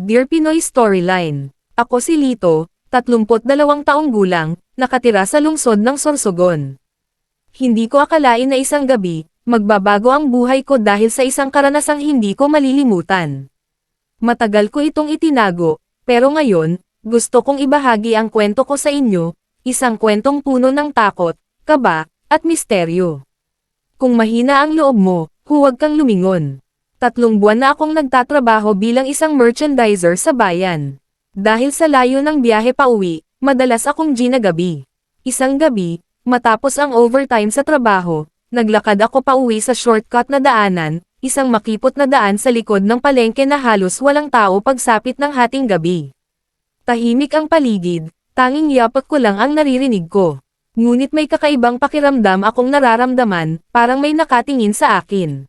Dear Pinoy Storyline. Ako si Lito, 32 taong gulang, nakatira sa lungsod ng Sorsogon. Hindi ko akalain na isang gabi, magbabago ang buhay ko dahil sa isang karanasang hindi ko malilimutan. Matagal ko itong itinago, pero ngayon, gusto kong ibahagi ang kwento ko sa inyo, isang kwentong puno ng takot, kaba, at misteryo. Kung mahina ang loob mo, huwag kang lumingon. Tatlong buwan na akong nagtatrabaho bilang isang merchandiser sa bayan. Dahil sa layo ng biyahe pa uwi, madalas akong ginagabi. Isang gabi, matapos ang overtime sa trabaho, naglakad ako pa uwi sa shortcut na daanan, isang makipot na daan sa likod ng palengke na halos walang tao pagsapit ng hating gabi. Tahimik ang paligid, tanging yapak ko lang ang naririnig ko. Ngunit may kakaibang pakiramdam akong nararamdaman, parang may nakatingin sa akin.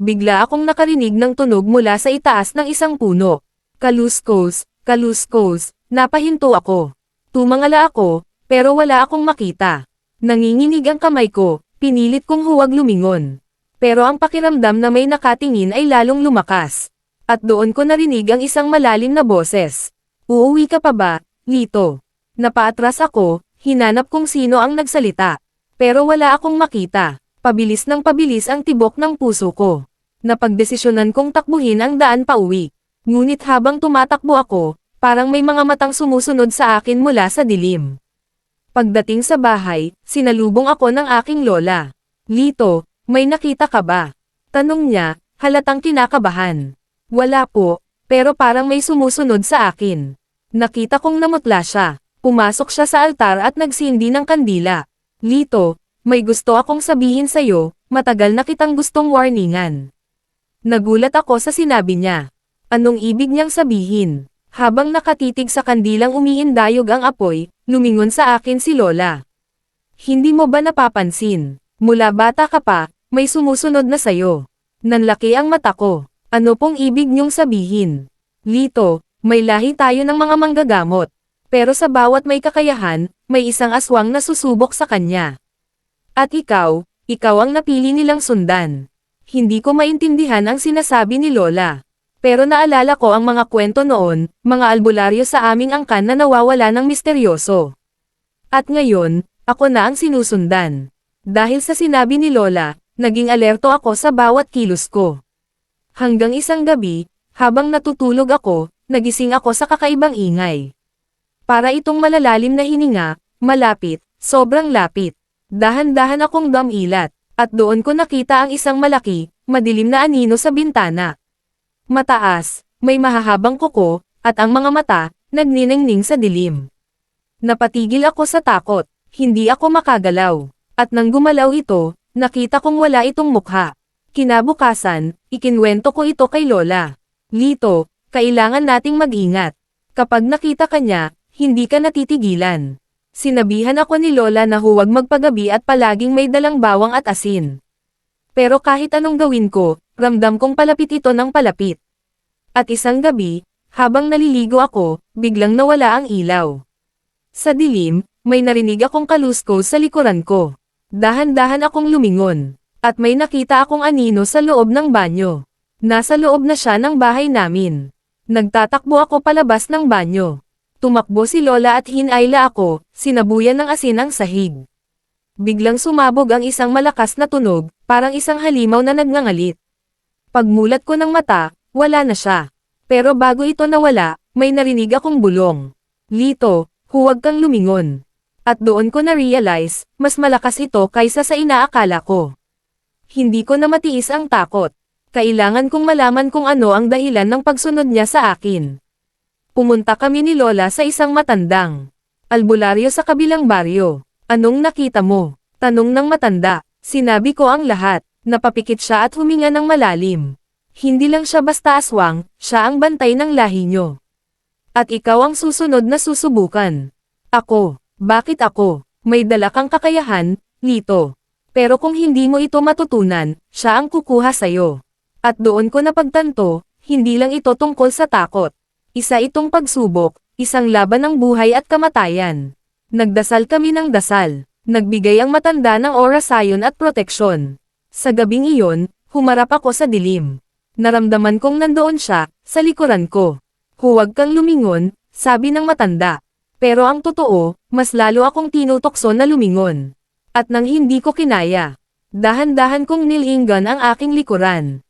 Bigla akong nakarinig ng tunog mula sa itaas ng isang puno. Kaluskos, kaluskos, napahinto ako. Tumangala ako, pero wala akong makita. Nanginginig ang kamay ko, pinilit kong huwag lumingon. Pero ang pakiramdam na may nakatingin ay lalong lumakas. At doon ko narinig ang isang malalim na boses. Uuwi ka pa ba, Lito? Napaatras ako, hinanap kung sino ang nagsalita. Pero wala akong makita. Pabilis ng pabilis ang tibok ng puso ko. Napagdesisyonan kong takbuhin ang daan pa uwi. Ngunit habang tumatakbo ako, parang may mga matang sumusunod sa akin mula sa dilim. Pagdating sa bahay, sinalubong ako ng aking lola. Lito, may nakita ka ba? Tanong niya, halatang kinakabahan. Wala po, pero parang may sumusunod sa akin. Nakita kong namutla siya. Pumasok siya sa altar at nagsindi ng kandila. Lito, may gusto akong sabihin sa'yo, matagal na kitang gustong warningan. Nagulat ako sa sinabi niya. Anong ibig niyang sabihin? Habang nakatitig sa kandilang umiindayog ang apoy, lumingon sa akin si Lola. Hindi mo ba napapansin? Mula bata ka pa, may sumusunod na sayo. Nanlaki ang mata ko. Ano pong ibig niyong sabihin? Lito, may lahi tayo ng mga manggagamot. Pero sa bawat may kakayahan, may isang aswang na susubok sa kanya. At ikaw, ikaw ang napili nilang sundan. Hindi ko maintindihan ang sinasabi ni Lola. Pero naalala ko ang mga kwento noon, mga albularyo sa aming angkan na nawawala ng misteryoso. At ngayon, ako na ang sinusundan. Dahil sa sinabi ni Lola, naging alerto ako sa bawat kilos ko. Hanggang isang gabi, habang natutulog ako, nagising ako sa kakaibang ingay. Para itong malalalim na hininga, malapit, sobrang lapit. Dahan-dahan akong damilat, at doon ko nakita ang isang malaki, madilim na anino sa bintana. Mataas, may mahahabang kuko, at ang mga mata, nagniningning sa dilim. Napatigil ako sa takot, hindi ako makagalaw. At nang gumalaw ito, nakita kong wala itong mukha. Kinabukasan, ikinwento ko ito kay Lola. Lito, kailangan nating mag-ingat. Kapag nakita ka niya, hindi ka natitigilan. Sinabihan ako ni Lola na huwag magpagabi at palaging may dalang bawang at asin. Pero kahit anong gawin ko, ramdam kong palapit ito ng palapit. At isang gabi, habang naliligo ako, biglang nawala ang ilaw. Sa dilim, may narinig akong kalusko sa likuran ko. Dahan-dahan akong lumingon. At may nakita akong anino sa loob ng banyo. Nasa loob na siya ng bahay namin. Nagtatakbo ako palabas ng banyo. Tumakbo si Lola at hinayla ako, sinabuyan ng asin ang sahig. Biglang sumabog ang isang malakas na tunog, parang isang halimaw na nagngangalit. Pagmulat ko ng mata, wala na siya. Pero bago ito nawala, may narinig akong bulong. Lito, huwag kang lumingon. At doon ko na-realize, mas malakas ito kaysa sa inaakala ko. Hindi ko na matiis ang takot. Kailangan kong malaman kung ano ang dahilan ng pagsunod niya sa akin. Pumunta kami ni Lola sa isang matandang albularyo sa kabilang baryo. Anong nakita mo? Tanong ng matanda. Sinabi ko ang lahat. Napapikit siya at huminga ng malalim. Hindi lang siya basta aswang, siya ang bantay ng lahi nyo. At ikaw ang susunod na susubukan. Ako. Bakit ako? May dala kang kakayahan, Lito. Pero kung hindi mo ito matutunan, siya ang kukuha sa'yo. At doon ko napagtanto, hindi lang ito tungkol sa takot. Isa itong pagsubok, isang laban ng buhay at kamatayan. Nagdasal kami ng dasal. Nagbigay ang matanda ng orasayon at proteksyon. Sa gabing iyon, humarap ako sa dilim. Naramdaman kong nandoon siya, sa likuran ko. Huwag kang lumingon, sabi ng matanda. Pero ang totoo, mas lalo akong tinutokso na lumingon. At nang hindi ko kinaya, dahan-dahan kong nilinggan ang aking likuran.